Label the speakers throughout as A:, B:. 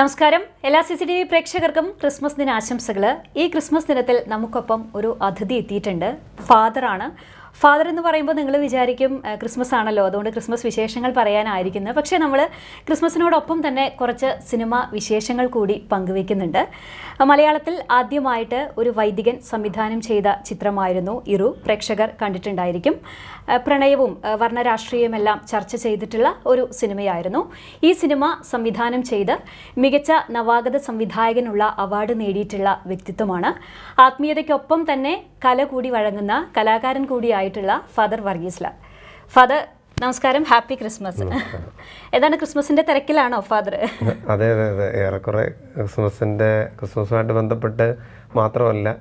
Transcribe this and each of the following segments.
A: നമസ്കാരം. എല്ലാ C C T V പ്രേക്ഷകർക്കും ക്രിസ്മസ് ദിന ആശംസകൾ ഈ ക്രിസ്മസ് ദിനത്തിൽ നമുക്കൊപ്പം ഒരു അതിഥി എത്തിയിട്ടുണ്ട്. ഫാദറാണ് ഫാദർ എന്ന് പറയുമ്പോൾ നിങ്ങൾ വിചാരിക്കും ക്രിസ്മസ് ആണല്ലോ. അതുകൊണ്ട് ക്രിസ്മസ് വിശേഷങ്ങൾ പറയാനായിരിക്കുന്നത്. പക്ഷേ നമ്മൾ ക്രിസ്മസിനോടൊപ്പം തന്നെ കുറച്ച് സിനിമ വിശേഷങ്ങൾ കൂടി പങ്കുവയ്ക്കുന്നുണ്ട് മലയാളത്തിൽ ആദ്യമായിട്ട് ഒരു വൈദികൻ സംവിധാനം ചെയ്ത ചിത്രമായിരുന്നു ഇറു. പ്രേക്ഷകർ കണ്ടിട്ടുണ്ടായിരിക്കും. പ്രണയവും വർണരാഷ്ട്രീയമെല്ലാം ചർച്ച ചെയ്തിട്ടുള്ള ഒരു സിനിമയായിരുന്നു. ഈ സിനിമ സംവിധാനം ചെയ്ത് മികച്ച നവാഗത സംവിധായകനുള്ള അവാർഡ് നേടിയിട്ടുള്ള വ്യക്തിത്വമാണ്. ആത്മീയതയ്ക്കൊപ്പം തന്നെ കല കൂടി വഴങ്ങുന്ന കലാകാരൻ കൂടിയായിട്ടുള്ള ഫാദർ വർഗീസ് ലാൽ. ഫാദർ നമസ്കാരം. Happy Christmas. ഏതാണ് ക്രിസ്മസിന്റെ തിരക്കിലാണോ ഫാദർ?
B: അതെ അതെ അതെ. ഏറെക്കുറെ ക്രിസ്മസിന്റെ ക്രിസ്മസുമായിട്ട് ബന്ധപ്പെട്ട് മാത്രമല്ല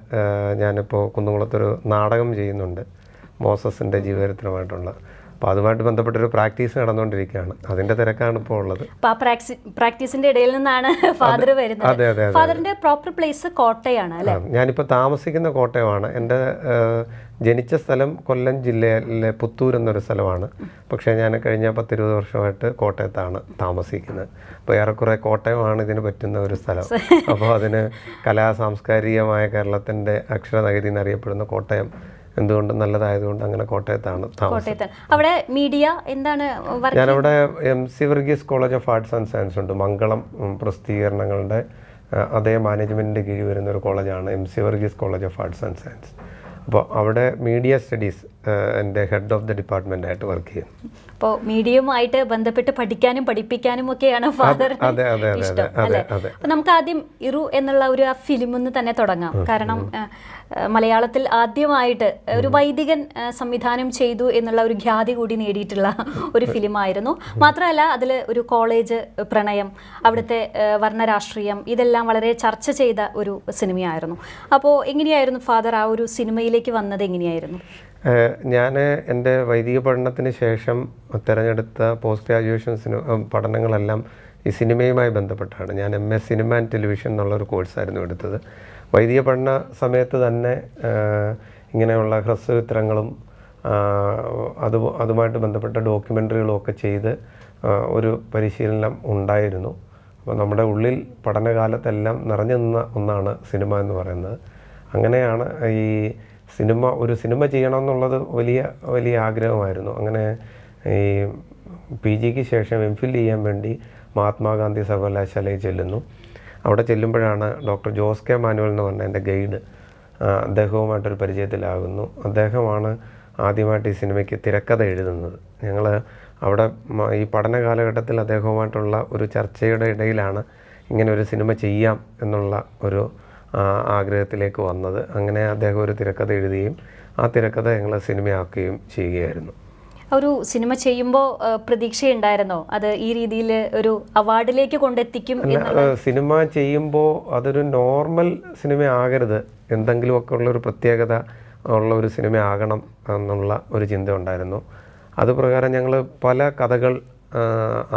B: ഞാനിപ്പോൾ കുന്നുകുളത്തൊരു നാടകം ചെയ്യുന്നുണ്ട്. മോസസിന്റെ ജീവചരിത്രമായിട്ടുള്ള അപ്പോൾ അതുമായിട്ട് ബന്ധപ്പെട്ടൊരു പ്രാക്ടീസ് നടന്നുകൊണ്ടിരിക്കുകയാണ് അതിന്റെ തിരക്കാണ് ഇപ്പോൾ ഉള്ളത്.
A: അപ്പൊ ആ പ്രാക്സി പ്രാക്ടീസിന്റെ ഇടയിൽ നിന്നാണ് ഫാദർ വരുന്നത്.
B: അതെ അതെ ഫാദറിന്റെ
A: ഫാദറിന്റെ പ്രോപ്പർ പ്ലേസ് കോട്ടയാണ് അല്ലേ?
B: ഞാനിപ്പോൾ താമസിക്കുന്ന കോട്ടയമാണ്. എന്റെ ജനിച്ച സ്ഥലം കൊല്ലം ജില്ലയിലെ പുത്തൂർ എന്നൊരു സ്ഥലമാണ്. പക്ഷേ ഞാൻ കഴിഞ്ഞ പത്തിരുപത് വർഷമായിട്ട് കോട്ടയത്താണ് താമസിക്കുന്നത്. അപ്പോൾ ഏറെക്കുറെ കോട്ടയമാണ് ഇതിന് പറ്റുന്ന ഒരു സ്ഥലം. അപ്പോൾ അതിന് കലാ സാംസ്കാരികമായ കേരളത്തിന്റെ അക്ഷരനഗരി എന്നറിയപ്പെടുന്ന കോട്ടയം എന്തുകൊണ്ട് നല്ലതായതുകൊണ്ട് അങ്ങനെ കോട്ടയത്താണ്
A: അവിടെ മീഡിയ എന്താണ്
B: ഞാനവിടെ M C Varghese college of arts and science ഉണ്ട്. മംഗളം പ്രസിദ്ധീകരണങ്ങളുടെ അതേ മാനേജ്മെന്റിന്റെ കീഴിൽ വരുന്ന ഒരു കോളേജാണ് M C Varghese college of arts and science. അപ്പോൾ അവിടെ മീഡിയ സ്റ്റഡീസ് എന്റെ ഹെഡ് ഓഫ് ദി ഡിപ്പാർട്ട്മെന്റ് ആയിട്ട് വർക്ക് ചെയ്യുന്നു
A: അപ്പോൾ മീഡിയയുമായിട്ട് ബന്ധപ്പെട്ട് പഠിക്കാനും പഠിപ്പിക്കാനും ഒക്കെയാണ് ഫാദർ
B: അതെ അതെ അതെ അതെ
A: ഇഷ്ടം
B: അതെ
A: അല്ലേ? അപ്പൊ നമുക്ക് ആദ്യം ഇറു എന്നുള്ള ഒരു ആ ഫിലിമിൽ നിന്ന് തന്നെ തുടങ്ങാം. കാരണം മലയാളത്തിൽ ആദ്യമായിട്ട് ഒരു വൈദികൻ സംവിധാനം ചെയ്തു എന്നുള്ള ഒരു ഖ്യാതി കൂടി നേടിയിട്ടുള്ള ഒരു ഫിലിമായിരുന്നു. മാത്രമല്ല അതിൽ ഒരു കോളേജ് പ്രണയം അവിടുത്തെ വർണരാഷ്ട്രീയം ഇതെല്ലാം വളരെ ചർച്ച ചെയ്ത ഒരു സിനിമയായിരുന്നു. അപ്പോൾ എങ്ങനെയായിരുന്നു ഫാദർ ആ ഒരു സിനിമയിലേക്ക് വന്നത്? എങ്ങനെയായിരുന്നു?
B: ഞാൻ എന്റെ വൈദിക പഠനത്തിന് ശേഷം തിരഞ്ഞെടുത്ത പോസ്റ്റ് ഗ്രാജുവേഷൻ പഠനങ്ങളെല്ലാം ഈ സിനിമയുമായി ബന്ധപ്പെട്ടാണ്. ഞാൻ M S cinema and television എന്നുള്ളൊരു കോഴ്സായിരുന്നു എടുത്തത്. വൈദിക പഠന സമയത്ത് തന്നെ ഇങ്ങനെയുള്ള ഹ്രസ്വചിത്രങ്ങളും ചിത്രങ്ങളും അത് അതുമായിട്ട് ബന്ധപ്പെട്ട ഡോക്യുമെന്ററികളും ഒക്കെ ചെയ്ത് ഒരു പരിശീലനം ഉണ്ടായിരുന്നു. അപ്പോൾ നമ്മുടെ ഉള്ളിൽ പഠനകാലത്തെല്ലാം നിറഞ്ഞു നിന്ന ഒന്നാണ് സിനിമ എന്ന് പറയുന്നത്. അങ്ങനെയാണ് ഈ സിനിമ ഒരു സിനിമ ചെയ്യണമെന്നുള്ളത് വലിയ വലിയ ആഗ്രഹമായിരുന്നു. അങ്ങനെ ഈ പി ജിക്ക് ശേഷം എം ഫിൽ ചെയ്യാൻ വേണ്ടി മഹാത്മാഗാന്ധി സർവകലാശാലയിൽ ചെല്ലുന്നു. അവിടെ ചെല്ലുമ്പോഴാണ് ഡോക്ടർ ജോസ് കെ മാനുവൽ എന്ന് പറഞ്ഞ എന്റെ ഗൈഡ് അദ്ദേഹവുമായിട്ടൊരു പരിചയത്തിലാകുന്നു. അദ്ദേഹമാണ് ആദ്യമായിട്ട് ഈ സിനിമയ്ക്ക് തിരക്കഥ എഴുതുന്നത്. ഞങ്ങൾ അവിടെ ഈ പഠന കാലഘട്ടത്തിൽ അദ്ദേഹവുമായിട്ടുള്ള ഒരു ചർച്ചയുടെ ഇടയിലാണ് ഇങ്ങനെ ഒരു സിനിമ ചെയ്യാം എന്നുള്ള ഒരു ആഗ്രഹത്തിലേക്ക് വന്നത്. അങ്ങനെ അദ്ദേഹം ഒരു തിരക്കഥ എഴുതുകയും ആ തിരക്കഥ ഞങ്ങൾ സിനിമയാക്കുകയും ചെയ്യുകയായിരുന്നു.
A: ഒരു സിനിമ ചെയ്യുമ്പോൾ പ്രതീക്ഷയുണ്ടായിരുന്നോ? അത് ഈ രീതിയിൽ ഒരു അവാർഡിലേക്ക് കൊണ്ടെത്തിക്കും
B: സിനിമ ചെയ്യുമ്പോൾ അതൊരു നോർമൽ സിനിമ ആകരുത്. എന്തെങ്കിലുമൊക്കെ ഉള്ള ഒരു പ്രത്യേകത ഉള്ള ഒരു സിനിമ ആകണം എന്നുള്ള ഒരു ചിന്ത ഉണ്ടായിരുന്നു. അത് പ്രകാരം ഞങ്ങൾ പല കഥകൾ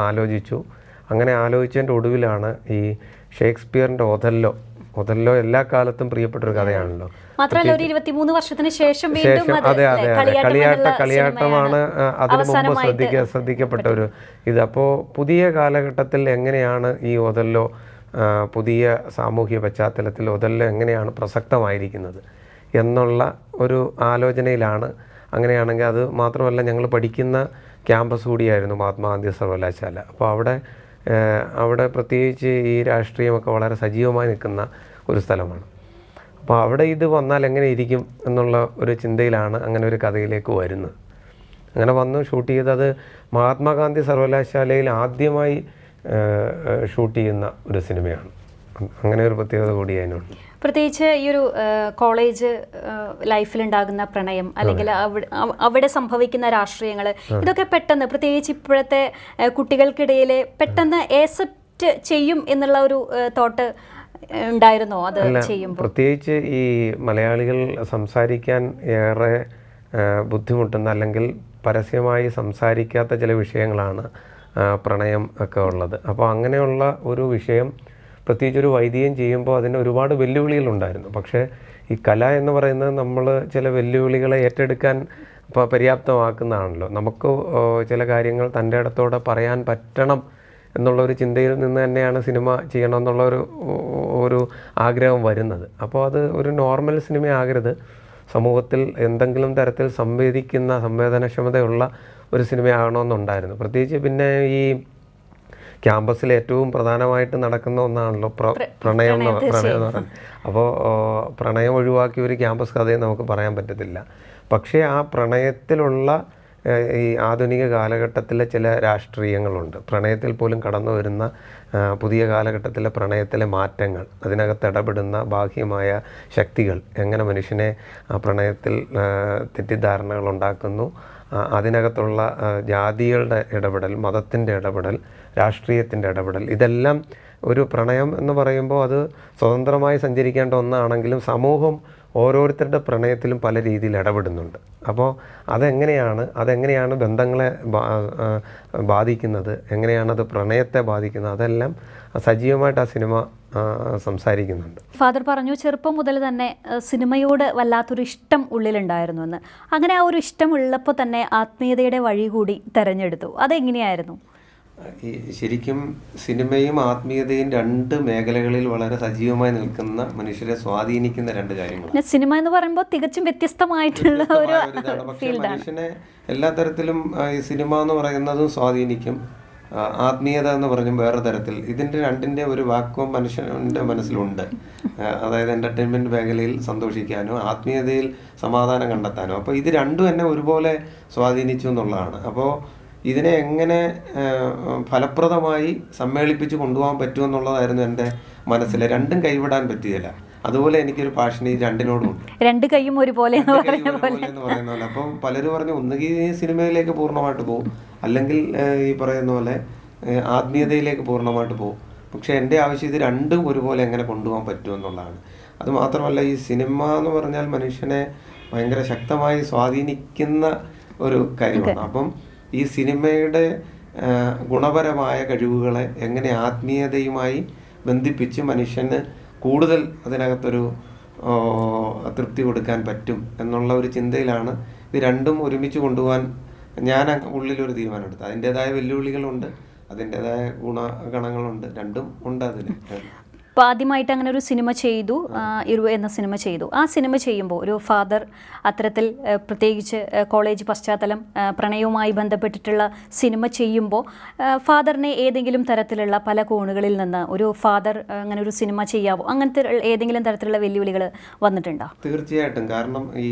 B: ആലോചിച്ചു. അങ്ങനെ ആലോചിച്ചതിന്റെ ഒടുവിലാണ് ഈ ഷേക്സ്പിയറിന്റെ ഒതല്ലോ ഒതല്ലോ എല്ലാ കാലത്തും പ്രിയപ്പെട്ട ഒരു കഥയാണല്ലോ.
A: മാത്രമല്ല ഒരു ഇരുപത്തിമൂന്ന് വർഷത്തിന് ശേഷം വീണ്ടും അത്
B: അതെ അതെ
A: കളിയാട്ട
B: കളിയാട്ടമാണ് അതിനു മുമ്പ് ശ്രദ്ധിക്ക ശ്രദ്ധിക്കപ്പെട്ട ഒരു ഇത്. അപ്പോൾ പുതിയ കാലഘട്ടത്തിൽ എങ്ങനെയാണ് ഈ ഒതല്ലോ പുതിയ സാമൂഹ്യ പശ്ചാത്തലത്തിൽ ഒതല്ലോ എങ്ങനെയാണ് പ്രസക്തമായിരിക്കുന്നത് എന്നുള്ള ഒരു ആലോചനയിലാണ്. അങ്ങനെയാണെങ്കിൽ അത് മാത്രമല്ല ഞങ്ങൾ പഠിക്കുന്ന ക്യാമ്പസ് കൂടിയായിരുന്നു മഹാത്മാഗാന്ധി സർവകലാശാല. അപ്പോൾ അവിടെ അവിടെ പ്രത്യേകിച്ച് ഈ രാഷ്ട്രീയമൊക്കെ വളരെ സജീവമായി നിൽക്കുന്ന ഒരു സ്ഥലമാണ്. അപ്പോൾ അവിടെ ഇത് വന്നാൽ എങ്ങനെ ഇരിക്കും എന്നുള്ള ഒരു ചിന്തയിലാണ് അങ്ങനെ ഒരു കഥയിലേക്ക് വരുന്നത്. അങ്ങനെ വന്നു ഷൂട്ട് ചെയ്തത് മഹാത്മാഗാന്ധി സർവകലാശാലയിൽ ആദ്യമായി ഷൂട്ട് ചെയ്യുന്ന ഒരു സിനിമയാണ്. അങ്ങനെ ഒരു പ്രത്യേകത കൂടി അതിനുണ്ട്
A: പ്രത്യേകിച്ച് ഈ ഒരു കോളേജ് ലൈഫിലുണ്ടാകുന്ന പ്രണയം അല്ലെങ്കിൽ അവിടെ സംഭവിക്കുന്ന രാഷ്ട്രീയങ്ങൾ ഇതൊക്കെ പെട്ടെന്ന് പ്രത്യേകിച്ച് ഇപ്പോഴത്തെ കുട്ടികൾക്കിടയിൽ പെട്ടെന്ന് ഏസെപ്റ്റ് ചെയ്യും എന്നുള്ള ഒരു തോട്ട് ഉണ്ടായിരുന്നോ അത് ചെയ്യും
B: പ്രത്യേകിച്ച് ഈ മലയാളികൾ സംസാരിക്കാൻ ഏറെ ബുദ്ധിമുട്ടുന്ന അല്ലെങ്കിൽ പരസ്യമായി സംസാരിക്കാത്ത ചില വിഷയങ്ങളാണ് പ്രണയം ഒക്കെ ഉള്ളത്. അപ്പോൾ അങ്ങനെയുള്ള ഒരു വിഷയം പ്രത്യേകിച്ച് ഒരു വൈദികം ചെയ്യുമ്പോൾ അതിന് ഒരുപാട് വെല്ലുവിളികളുണ്ടായിരുന്നു. പക്ഷേ ഈ കല എന്ന് പറയുന്നത് നമ്മൾ ചില വെല്ലുവിളികളെ ഏറ്റെടുക്കാൻ ഇപ്പോൾ പര്യാപ്തമാക്കുന്നതാണല്ലോ. നമുക്ക് ചില കാര്യങ്ങൾ തന്റെ ഇടത്തോടെ പറയാൻ പറ്റണം എന്നുള്ള ഒരു ചിന്തയിൽ നിന്ന് തന്നെയാണ് സിനിമ ചെയ്യണം ഒരു ഒരു ആഗ്രഹം വരുന്നത്. അപ്പോൾ അത് ഒരു നോർമൽ സിനിമ ആകരുത്. സമൂഹത്തിൽ എന്തെങ്കിലും തരത്തിൽ സംവേദിക്കുന്ന സംവേദനക്ഷമതയുള്ള ഒരു സിനിമയാകണമെന്നുണ്ടായിരുന്നു. പ്രത്യേകിച്ച് പിന്നെ ഈ ക്യാമ്പസിൽ ഏറ്റവും പ്രധാനമായിട്ട് നടക്കുന്ന ഒന്നാണല്ലോ പ്രണയം എന്ന് പ്രണയം എന്ന് പറയുന്നത്. അപ്പോൾ പ്രണയം ഒഴിവാക്കി ഒരു ക്യാമ്പസ് കഥയെ നമുക്ക് പറയാൻ പറ്റത്തില്ല. പക്ഷേ ആ പ്രണയത്തിലുള്ള ഈ ആധുനിക കാലഘട്ടത്തിലെ ചില രാഷ്ട്രീയങ്ങളുണ്ട്. പ്രണയത്തിൽ പോലും കടന്നു വരുന്ന പുതിയ കാലഘട്ടത്തിലെ പ്രണയത്തിലെ മാറ്റങ്ങൾ അതിനകത്ത് ഇടപെടുന്ന ബാഹ്യമായ ശക്തികൾ എങ്ങനെ മനുഷ്യനെ ആ പ്രണയത്തിൽ തെറ്റിദ്ധാരണകൾ ഉണ്ടാക്കുന്നു അതിനകത്തുള്ള ജാതികളുടെ ഇടപെടൽ മതത്തിന്റെ ഇടപെടൽ രാഷ്ട്രീയത്തിന്റെ ഇടപെടൽ ഇതെല്ലാം ഒരു പ്രണയം എന്ന് പറയുമ്പോൾ അത് സ്വതന്ത്രമായി സഞ്ചരിക്കേണ്ട ഒന്നാണെങ്കിലും സമൂഹം ഓരോരുത്തരുടെ പ്രണയത്തിലും പല രീതിയിൽ ഇടപെടുന്നുണ്ട്. അപ്പോൾ അതെങ്ങനെയാണ് അതെങ്ങനെയാണ് ബന്ധങ്ങളെ ബാധിക്കുന്നത് എങ്ങനെയാണ് ബാധിക്കുന്നത് എങ്ങനെയാണത് പ്രണയത്തെ ബാധിക്കുന്നത് അതെല്ലാം സജീവമായിട്ട് ആ സിനിമ സംസാരിക്കുന്നുണ്ട്.
A: ഫാദർ പറഞ്ഞു ചെറുപ്പം മുതൽ തന്നെ സിനിമയോട് വല്ലാത്തൊരു ഇഷ്ടം ഉള്ളിലുണ്ടായിരുന്നു എന്ന്. അങ്ങനെ ആ ഒരു ഇഷ്ടം ഉള്ളപ്പോൾ തന്നെ ആത്മീയതയുടെ വഴി കൂടി തെരഞ്ഞെടുത്തു. അതെങ്ങനെയായിരുന്നു?
B: ഈ ശരിക്കും സിനിമയും ആത്മീയതയും രണ്ട് മേഖലകളിൽ വളരെ സജീവമായി നിൽക്കുന്ന മനുഷ്യരെ സ്വാധീനിക്കുന്ന രണ്ട്
A: കാര്യങ്ങൾ സിനിമ എന്ന് പറയുമ്പോൾ തികച്ചും വ്യത്യസ്തമായിട്ടുള്ള ഒരു.
B: പക്ഷേ മനുഷ്യനെ എല്ലാ തരത്തിലും ഈ സിനിമ എന്ന് പറയുന്നതും സ്വാധീനിക്കും. ആത്മീയത എന്ന് പറഞ്ഞും വേറെ തരത്തിൽ. ഇതിന്റെ രണ്ടിന്റെ ഒരു വാക്വം മനുഷ്യന്റെ മനസ്സിലുണ്ട്. അതായത് എന്റർടൈൻമെന്റ് മേഖലയിൽ സന്തോഷിക്കാനോ ആത്മീയതയിൽ സമാധാനം കണ്ടെത്താനോ. അപ്പോൾ ഇത് രണ്ടും എന്നെ ഒരുപോലെ സ്വാധീനിച്ചു എന്നുള്ളതാണ്. അപ്പോൾ ഇതിനെ എങ്ങനെ ഫലപ്രദമായി സമ്മേളിപ്പിച്ച് കൊണ്ടുപോകാൻ പറ്റുമെന്നുള്ളതായിരുന്നു എന്റെ മനസ്സിൽ രണ്ടും കൈവിടാൻ പറ്റിയില്ല. അതുപോലെ എനിക്കൊരു പാഷൻ ഈ രണ്ടിനോടും ഉണ്ട്.
A: രണ്ട് കൈയും ഒരുപോലെ എന്ന്
B: പറയുന്ന പോലെ. അപ്പം പലരും പറഞ്ഞു ഒന്നുകിൽ സിനിമയിലേക്ക് പൂർണമായിട്ട് പോകും. അല്ലെങ്കിൽ ഈ പറയുന്ന പോലെ ആത്മീയതയിലേക്ക് പൂർണമായിട്ട് പോകും. പക്ഷേ എന്റെ ആവശ്യം ഇത് രണ്ടും ഒരുപോലെ എങ്ങനെ കൊണ്ടുപോകാൻ പറ്റും എന്നുള്ളതാണ്. അത് മാത്രമല്ല ഈ സിനിമ എന്ന് പറഞ്ഞാൽ മനുഷ്യനെ ഭയങ്കര ശക്തമായി സ്വാധീനിക്കുന്ന ഒരു കാര്യമാണ്. അപ്പം ഈ സിനിമയുടെ ഗുണപരമായ കഴിവുകളെ എങ്ങനെ ആത്മീയതയുമായി ബന്ധിപ്പിച്ച് മനുഷ്യന് കൂടുതൽ അതിനകത്തൊരു തൃപ്തി കൊടുക്കാൻ പറ്റും എന്നുള്ള ഒരു ചിന്തയിലാണ് ഇത് രണ്ടും ഒരുമിച്ച് കൊണ്ടുപോകാൻ ഞാൻ ഉള്ളിലൊരു തീരുമാനം എടുത്തു അതിന്റെതായ വെല്ലുവിളികളുണ്ട് അതിന്റെതായ ഗുണഗണങ്ങളുണ്ട് രണ്ടും ഉണ്ട് അതിൽ.
A: അപ്പോൾ ആദ്യമായിട്ട് അങ്ങനെ ഒരു സിനിമ ചെയ്തു ഇരുവ ഇരു എന്ന സിനിമ ചെയ്തു. ആ സിനിമ ചെയ്യുമ്പോൾ ഒരു ഫാദർ അത്തരത്തിൽ പ്രത്യേകിച്ച് കോളേജ് പശ്ചാത്തലം പ്രണയവുമായി ബന്ധപ്പെട്ടിട്ടുള്ള സിനിമ ചെയ്യുമ്പോൾ ഫാദറിനെ ഏതെങ്കിലും തരത്തിലുള്ള പല കോണുകളിൽ നിന്ന് ഒരു ഫാദർ അങ്ങനെ ഒരു സിനിമ ചെയ്യാവോ? അങ്ങനത്തെ ഏതെങ്കിലും തരത്തിലുള്ള വെല്ലുവിളികൾ വന്നിട്ടുണ്ടോ?
B: തീർച്ചയായിട്ടും. കാരണം ഈ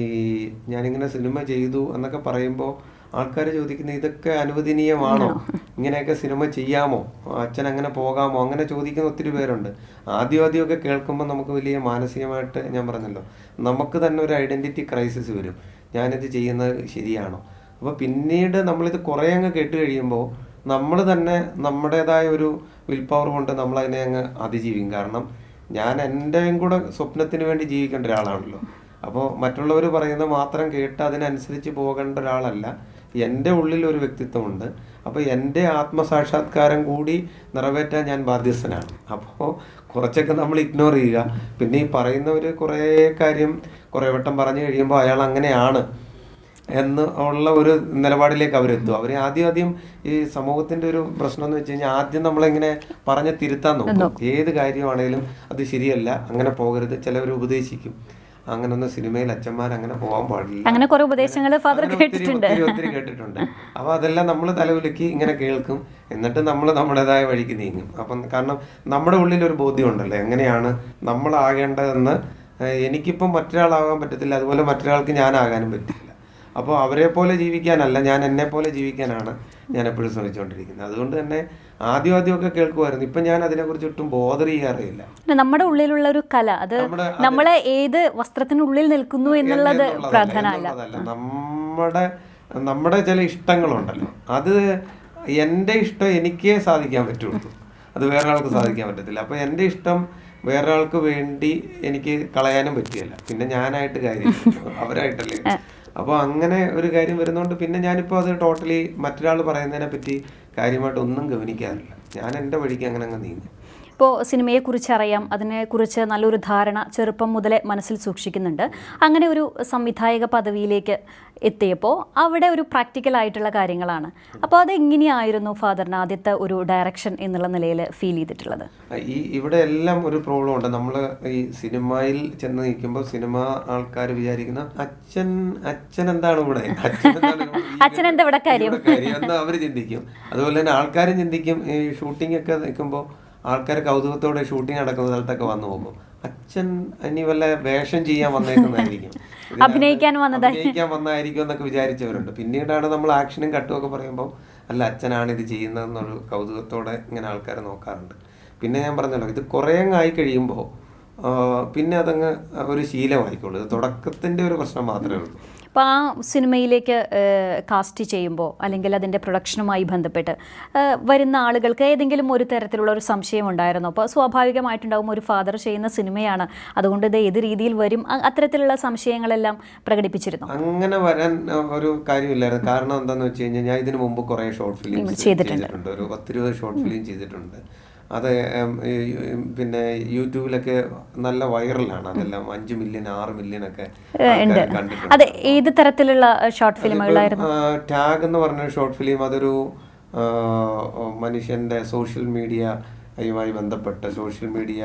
B: ഞാനിങ്ങനെ സിനിമ ചെയ്തു എന്നൊക്കെ പറയുമ്പോൾ ആൾക്കാർ ചോദിക്കുന്നത് ഇതൊക്കെ അനുവദനീയമാണോ? ഇങ്ങനെയൊക്കെ സിനിമ ചെയ്യാമോ? അച്ഛൻ അങ്ങനെ പോകാമോ? അങ്ങനെ ചോദിക്കുന്ന ഒത്തിരി പേരുണ്ട്. ആദ്യം ആദ്യമൊക്കെ കേൾക്കുമ്പോൾ നമുക്ക് വലിയ മാനസികമായിട്ട് ഞാൻ പറഞ്ഞല്ലോ. നമുക്ക് തന്നെ ഒരു ഐഡന്റിറ്റി ക്രൈസിസ് വരും. ഞാനിത് ചെയ്യുന്നത് ശരിയാണോ? അപ്പോൾ പിന്നീട് നമ്മളിത് കുറേ അങ്ങ് കേട്ട് കഴിയുമ്പോൾ നമ്മൾ തന്നെ നമ്മുടേതായ ഒരു വിൽ പവർ കൊണ്ട് നമ്മൾ അതിനെ അങ്ങ് അതിജീവിക്കും. കാരണം ഞാൻ എന്റെയും കൂടെ സ്വപ്നത്തിന് വേണ്ടി ജീവിക്കേണ്ട ഒരാളാണല്ലോ. അപ്പോൾ മറ്റുള്ളവർ പറയുന്നത് മാത്രം കേട്ട് അതിനനുസരിച്ച് പോകേണ്ട ഒരാളല്ല. എന്റെ ഉള്ളിൽ ഒരു വ്യക്തിത്വമുണ്ട്. അപ്പോൾ എന്റെ ആത്മസാക്ഷാത്കാരം കൂടി നിറവേറ്റാൻ ഞാൻ ബാധ്യസ്ഥനാണ്. അപ്പോൾ കുറച്ചൊക്കെ നമ്മൾ ഇഗ്നോർ ചെയ്യുക. പിന്നെ ഈ പറയുന്നവർ കുറേ കാര്യം കുറേ വട്ടം പറഞ്ഞു കഴിയുമ്പോൾ അയാൾ അങ്ങനെയാണ് എന്ന് ഉള്ള ഒരു നിലപാടിലേക്ക് അവരെത്തും. അവർ ആദ്യം ആദ്യം ഈ സമൂഹത്തിന്റെ ഒരു പ്രശ്നം എന്ന് വെച്ച് കഴിഞ്ഞാൽ ആദ്യം നമ്മളിങ്ങനെ പറഞ്ഞ് തിരുത്താൻ നോക്കും. ഏത് കാര്യമാണെങ്കിലും അത് ശരിയല്ല അങ്ങനെ പോകരുത് ചിലവർ ഉപദേശിക്കും. അങ്ങനൊന്നും സിനിമയിൽ അച്ഛന്മാർ അങ്ങനെ പോകാൻ പാടില്ല.
A: അങ്ങനെ കുറെ ഉപദേശങ്ങൾ ഫാദർ കേട്ടിട്ടുണ്ട്.
B: ഒത്തിരി കേട്ടിട്ടുണ്ട്. അപ്പൊ അതെല്ലാം നമ്മൾ തലവിലക്കി ഇങ്ങനെ കേൾക്കും. എന്നിട്ട് നമ്മൾ നമ്മുടേതായ വഴിക്ക് നീങ്ങും. അപ്പം കാരണം നമ്മുടെ ഉള്ളിൽ ഒരു ബോധ്യം ഉണ്ടല്ലോ എങ്ങനെയാണ് നമ്മളാകേണ്ടതെന്ന് എനിക്കിപ്പം മറ്റൊരാളാകാൻ പറ്റത്തില്ല അതുപോലെ മറ്റൊരാൾക്ക് ഞാനാകാനും പറ്റില്ല അപ്പോൾ അവരെ പോലെ ജീവിക്കാനല്ല ഞാൻ എന്നെ പോലെ ജീവിക്കാനാണ് ഞാൻ എപ്പോഴും ശ്രമിച്ചുകൊണ്ടിരിക്കുന്നത്. അതുകൊണ്ട് തന്നെ ആദ്യം ആദ്യമൊക്കെ കേൾക്കുമായിരുന്നു. ഇപ്പം ഞാൻ അതിനെക്കുറിച്ച് ഒട്ടും ബോധർ ചെയ്യാറില്ല
A: നമ്മുടെ ഉള്ളിലുള്ള ഒരു കല അത് നമ്മളെ ഏത് വസ്ത്രത്തിനുള്ളിൽ നിൽക്കുന്നു എന്നുള്ളത് പ്രാധാന്യമല്ല
B: നമ്മുടെ നമ്മുടെ ചില ഇഷ്ടങ്ങളുണ്ടല്ലോ. അത് എന്റെ ഇഷ്ടം എനിക്കേ സാധിക്കാൻ പറ്റുള്ളൂ. അത് വേറെ ആൾക്ക് സാധിക്കാൻ പറ്റത്തില്ല. അപ്പൊ എന്റെ ഇഷ്ടം വേറെ ആൾക്ക് വേണ്ടി എനിക്ക് കളയാനും പറ്റിയല്ല പിന്നെ ഞാനായിട്ട് കാര്യം അവരായിട്ടല്ലേ അപ്പോൾ അങ്ങനെ ഒരു കാര്യം വരുന്നതുകൊണ്ട് പിന്നെ ഞാനിപ്പോൾ അത് ടോട്ടലി മറ്റൊരാൾ പറയുന്നതിനെ പറ്റി കാര്യമായിട്ട് ഒന്നും ഗവനിക്കാറില്ല. ഞാൻ എന്റെ വഴിക്ക് അങ്ങനെ അങ്ങ് നീങ്ങും.
A: ഇപ്പോൾ സിനിമയെക്കുറിച്ച് അറിയാം അതിനെക്കുറിച്ച് നല്ലൊരു ധാരണ ചെറുപ്പം മുതലേ മനസ്സിൽ സൂക്ഷിക്കുന്നുണ്ട്. അങ്ങനെ ഒരു സംവിധായക പദവിയിലേക്ക് എത്തിയപ്പോൾ അവിടെ ഒരു പ്രാക്ടിക്കൽ ആയിട്ടുള്ള കാര്യങ്ങളാണ്. അപ്പോൾ അത് എങ്ങനെയായിരുന്നു ഫാദറിന് ആദ്യത്തെ ഒരു ഡയറക്ഷൻ എന്നുള്ള നിലയിൽ ഫീൽ ചെയ്തിട്ടുള്ളത്?
B: ഈ ഇവിടെ എല്ലാം ഒരു പ്രോബ്ലം ഉണ്ട്. നമ്മൾ ഈ സിനിമയിൽ ചെന്ന് നിൽക്കുമ്പോൾ സിനിമ ആൾക്കാർ വിചാരിക്കുന്ന അച്ഛൻ അച്ഛൻ എന്താണ് ഇവിടെ? അച്ഛൻ
A: എന്താ ഇവിടെ കാര്യം?
B: ഇവിടെ കാര്യം എന്ന് അവർ ചിന്തിക്കും. അതുപോലെ തന്നെ ആൾക്കാരും ചിന്തിക്കും. ഈ ഷൂട്ടിംഗ് ഒക്കെ നിൽക്കുമ്പോൾ ആൾക്കാർ കൗതുകത്തോടെ ഷൂട്ടിംഗ് നടക്കുന്ന സ്ഥലത്തൊക്കെ വന്നു പോകുമ്പോൾ അച്ഛൻ ഇനി വല്ല വേഷം ചെയ്യാൻ വന്നേക്കുന്നതായിരിക്കും.
A: അഭിനയിക്കാൻ.
B: അഭിനയിക്കാൻ വന്നായിരിക്കും എന്നൊക്കെ വിചാരിച്ചവരുണ്ട്. പിന്നീടാണ് നമ്മൾ ആക്ഷനും കട്ടും ഒക്കെ പറയുമ്പോൾ അല്ല അച്ഛനാണ് ഇത് ചെയ്യുന്നതെന്നൊരു കൗതുകത്തോടെ ഇങ്ങനെ ആൾക്കാർ നോക്കാറുണ്ട്. പിന്നെ ഞാൻ പറഞ്ഞല്ലോ ഇത് കുറേ ആയി കഴിയുമ്പോൾ പിന്നെ അതങ്ങ് ഒരു ശീലമായിക്കോളൂ. ഇത് തുടക്കത്തിന്റെ ഒരു പ്രശ്നം മാത്രമേ ഉള്ളൂ.
A: അപ്പോൾ ആ സിനിമയിലേക്ക് കാസ്റ്റ് ചെയ്യുമ്പോൾ അല്ലെങ്കിൽ അതിന്റെ പ്രൊഡക്ഷനുമായി ബന്ധപ്പെട്ട് വരുന്ന ആളുകൾക്ക് ഏതെങ്കിലും ഒരു തരത്തിലുള്ള ഒരു സംശയം ഉണ്ടായിരുന്നു? അപ്പോൾ സ്വാഭാവികമായിട്ടുണ്ടാകും ഒരു ഫാദർ ചെയ്യുന്ന സിനിമയാണ്. അതുകൊണ്ട് ഇത് ഏത് രീതിയിൽ വരും? അത്തരത്തിലുള്ള സംശയങ്ങളെല്ലാം പ്രകടിപ്പിച്ചിരുന്നു?
B: അങ്ങനെ വരാൻ ഒരു കാര്യമില്ലായിരുന്നു. കാരണം എന്താണെന്ന് വെച്ച് കഴിഞ്ഞാൽ ഞാൻ ഇതിനു മുമ്പ് കുറേ ഷോർട്ട് ഫിലിം
A: ചെയ്തിട്ടുണ്ട്.
B: ഒരു പത്തിരുപത് ഷോർട്ട് ഫിലിം ചെയ്തിട്ടുണ്ട്. അത് പിന്നെ യൂട്യൂബിലൊക്കെ നല്ല വൈറലാണ്. അതെല്ലാം അഞ്ച് മില്യൺ ആറ് മില്യൺ ഒക്കെ
A: അത് ഏത് തരത്തിലുള്ള ഷോർട്ട് ഫിലിമുകളായിരുന്നു
B: ടാഗ് എന്ന് പറഞ്ഞ ഷോർട്ട് ഫിലിം അതൊരു മനുഷ്യന്റെ സോഷ്യൽ മീഡിയ യുമായി ബന്ധപ്പെട്ട സോഷ്യൽ മീഡിയ